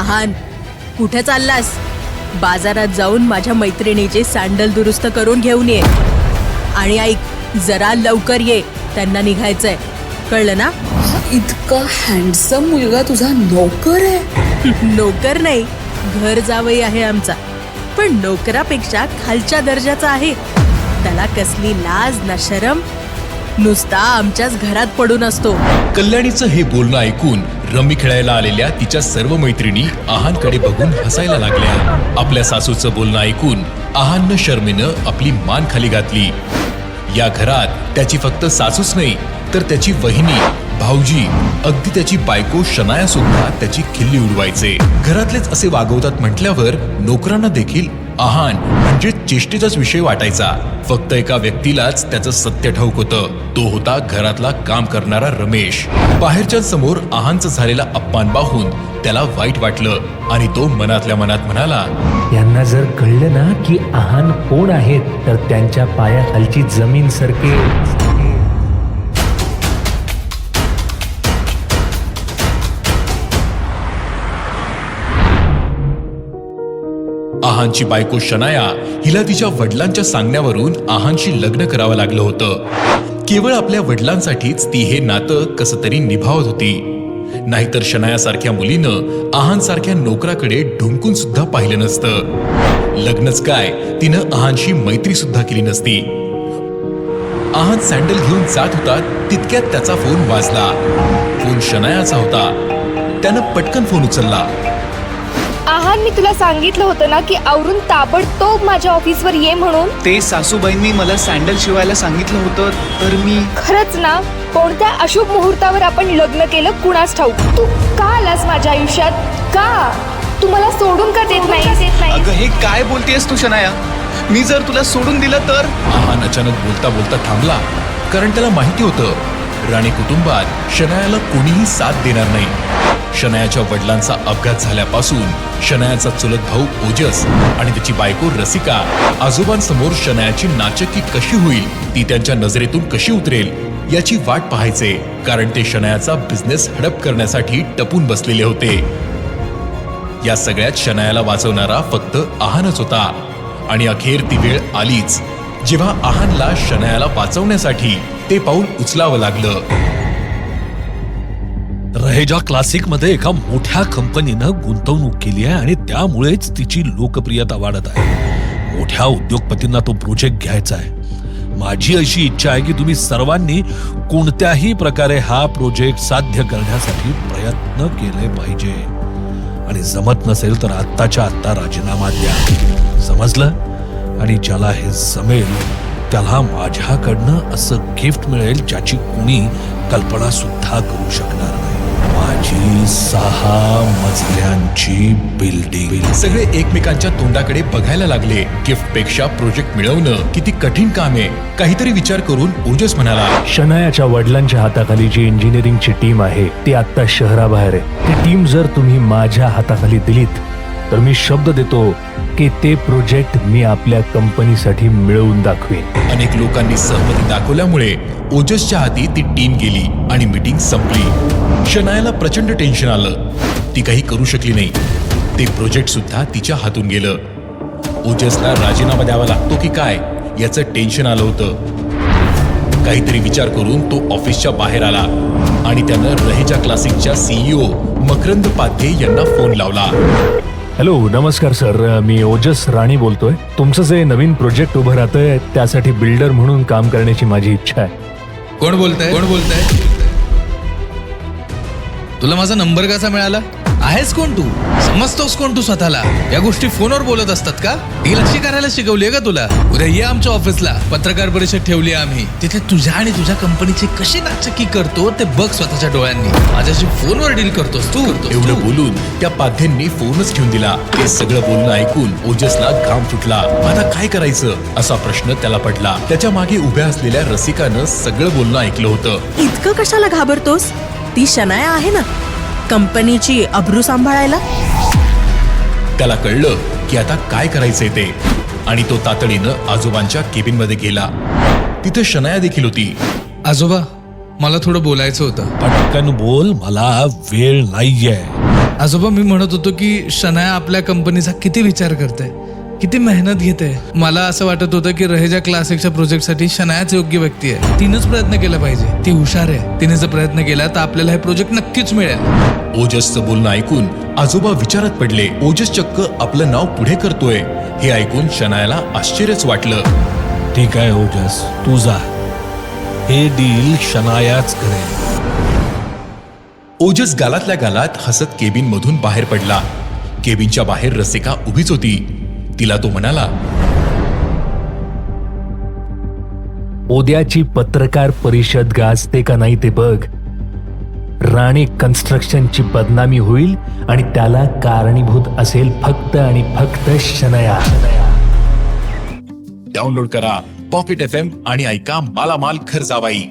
आहान कुठे चाललास? बाजारात जाऊन माझ्या मैत्रिणीचे सँडल दुरुस्त करून घेऊन ये. आणि ऐक जरा लवकर ये. त्यांना निघायचंय. कळलं ना? इतका हँडसम मुलगा तुझा नोकर आहे. नोकर नाही. घर जावई आहे आमचा. पण नोकरापेक्षा खालच्या दर्जाचा आहे. त्याला कसली लाज ना शरम. नुसता आमच्याच घरात पडून असतो. कल्याणीचं हे बोलणं ऐकून रमी खेळायला आलेल्या तिच्या सर्व मैत्रिणी आहानकडे बघून हसायला लागल्या. आपल्या सासूचं बोलणं ऐकून आहाननं शर्मेनं आपली मान खाली घातली. या घरात त्याची फक्त सासूच नाही तर त्याची वहिनी भाऊजी अगदी त्याची बायको शनाया सुद्धा त्याची खिल्ली उडवायचे. घरातलेच असे वागवतात म्हटल्यावर नोकरांना देखील आहान म्हणजे चेष्टेचाच विषय वाटायचा. फक्त एका व्यक्तीलाच त्याचं सत्य ठाऊक होतं. तो होता घरातला काम करणारा रमेश. बाहेरच्या समोर आहानचं झालेला अपमान पाहून त्याला वाईट वाटलं आणि तो मनातल्या मनात म्हणाला यांना जर कळलं ना की आहान कोण आहेत तर त्यांच्या पायाखालची जमीन सरके आहानची बायको शनाया हिला तिच्या वडिलांच्या सांगण्यावरून आहानशी लग्न करावं लागलं होतं. केवळ आपल्या वडिलांसाठीच ती हे नातं कसं तरी निभावत होती. नाहीतर शनायासारख्या मुलीनं आहानसारख्या नोकराकडे ढुंकून सुद्धा पाहिलं नसतं. लग्नच काय तिनं आहानशी मैत्री सुद्धा केली नसती. आहान सँडल घेऊन जात होता तितक्यात त्याचा फोन वाजला. फोन शनायाचा होता. त्यानं पटकन फोन उचलला. आहान मी तुला सांगितलं होतं ना की आवरून ताबडतोब माझ्या ऑफिसवर ये म्हणून? ते सासूबाईंनी मला सँडल शिवायला सांगितलं होतं तर मी खरंच ना? कोणत्या अशुभ मुहूर्तावर आपण लग्न केलं कुणास ठाऊक? तू का आलास माझ्या आयुष्यात? का? तू मला सोडून का देत नाही देत नाही अगं हे काय बोलतेस तू शनाया? मी जर तुला सोडून दिलं तर आहान अचानक बोलता बोलता थांबला कारण त्याला माहिती होतं राणे कुटुंबात शनायाला कोणीही साथ देणार नाही. शनायाच्या वडिलांचा अपघात झाल्यापासून शनायाचा चुलत भाऊ ओजस आणि त्याची बायको रसिका आजोबांसमोर शनायाची नाचकी कशी होईल ती त्यांच्या नजरेतून कशी उतरेल याची वाट पाहायचे कारण ते शनायाचा बिझनेस हडप करण्यासाठी टपून बसलेले होते. या सगळ्यात शनायाला वाचवणारा फक्त आहानच होता. आणि अखेर ती वेळ आलीच. जेव्हा आहानला शनायाला वाचवण्यासाठी ते पाऊल उचलावं लागलं. रहेजा क्लासिकमध्ये एका मोठ्या कंपनीनं गुंतवणूक केली आहे आणि त्यामुळेच तिची लोकप्रियता वाढत आहे. मोठ्या उद्योगपतींना तो प्रोजेक्ट घ्यायचा आहे. माझी अशी इच्छा आहे की तुम्ही सर्वांनी कोणत्याही प्रकारे हा प्रोजेक्ट साध्य करण्यासाठी प्रयत्न केले पाहिजे. आणि जमत नसेल तर आत्ताच्या आत्ता राजीनामा द्या. समजलं? आणि ज्याला हे जमेल त्याला माझ्याकडनं असं गिफ्ट मिळेल ज्याची कुणी कल्पना सुद्धा करू शकणार नाही. माझी सहा मजल्यांची बिल्डिंग सगळे एकमेकांच्या तोंडाकडे बघायला लागले. गिफ्टपेक्षा प्रोजेक्ट मिळवणं किती कठीण काम आहे. काहीतरी विचार करून ओजस म्हणाला शनायाच्या वडिलांच्या हाताखाली जी इंजिनिअरिंगची टीम आहे ती आता शहराबाहेर आहे. ती टीम जर तुम्ही माझ्या हाताखाली दिलीत तर मी शब्द देतो की ते प्रोजेक्ट मी आपल्या कंपनीसाठी मिळवून दाखवेन. अनेक लोकांनी सहमती दाखवल्यामुळे ओजसच्या हाती ती टीम गेली आणि मीटिंग संपली. शनायाला प्रचंड टेन्शन आलं. ती काही करू शकली नाही. ते प्रोजेक्ट सुद्धा तिच्या हातून गेलं. ओजसला राजीनामा द्यावा लागतो की काय याचं टेन्शन आलं होतं. काहीतरी विचार करून तो ऑफिसच्या बाहेर आला आणि त्यानं रहेजा क्लासिकच्या सीईओ मकरंद पाध्ये यांना फोन लावला. हॅलो नमस्कार सर मी ओजस राणी बोलतोय. तुमचं जे नवीन प्रोजेक्ट उभं राहतंय त्यासाठी बिल्डर म्हणून काम करण्याची माझी इच्छा आहे. कोण बोलताय? कोण बोलताय? तुला माझा नंबर कसा मिळाला? आहेस कोण तू? समजतोस कोण तू स्वतःला? या गोष्टी फोनवर बोलत असतात का? ही लक्ष करायला शिकवली का तुला? उद्या ये आमच्या ऑफिसला. पत्रकार परिषद ठेवली आम्ही. तिथे तुझ्या आणि तुझ्या कंपनीची कशी नाचकी करतो ते बघ स्वतःच्या डोळ्यांनी. माझ्याशी फोनवर डील करतोस तू. एवढं तू. बोलून त्या पाध्येंनी फोनच ठेवून दिला. हे सगळं बोलणं ऐकून ओजसला घाम फुटला. आता काय करायचं? असा प्रश्न त्याला पडला. त्याच्यामागे उभ्या असलेल्या रसिकानं सगळं बोलणं ऐकलं होतं. इतकं कशाला घाबरतोस? ती शनाया आहे ना? कंपनीची अब्रू सांभाळायला? त्याला कळलं की आता काय करायचंय ते. आणि तो तातडीनं आजोबांच्या केबिनमध्ये गेला. तिथं शनाया देखील होती. आजोबा मला थोडं बोलायचं होतं. पटकन बोल मला वेळ नाहीये. आजोबा मी म्हणत होतो की शनाया आपल्या कंपनीचा किती विचार करते किती मेहनत घेते. मला असं वाटत होतं की रहेजा क्लासिकच्या प्रोजेक्टसाठी शनायाच योग्य व्यक्ती आहे. तिनंच प्रयत्न केला पाहिजे. ती हुशार आहे. तिने जर प्रयत्न केला तर आपल्याला हे प्रोजेक्ट नक्कीच मिळेल. ओजसचं बोलणं ऐकून आजोबा विचारात पडले ओजस चक्क आपलं नाव पुढे करतोय. हे ऐकून शनायाला आश्चर्यच वाटलं. ठीक आहे ओजस. तू जा. हे डील शनायाच करेल. ओजस गालातल्या गालात हसत केबिन मधून बाहेर पडला. केबिनच्या बाहेर रसिका उभीच होती. तिला तो म्हणाला उद्याची पत्रकार परिषद गाजते का नाही ते बघ. राणे कन्स्ट्रक्शनची बदनामी होईल आणि त्याला कारणीभूत असेल फक्त आणि फक्त शनया. डाउनलोड करा पॉकेट एफ एम आणि ऐका मालामाल खर्चावाई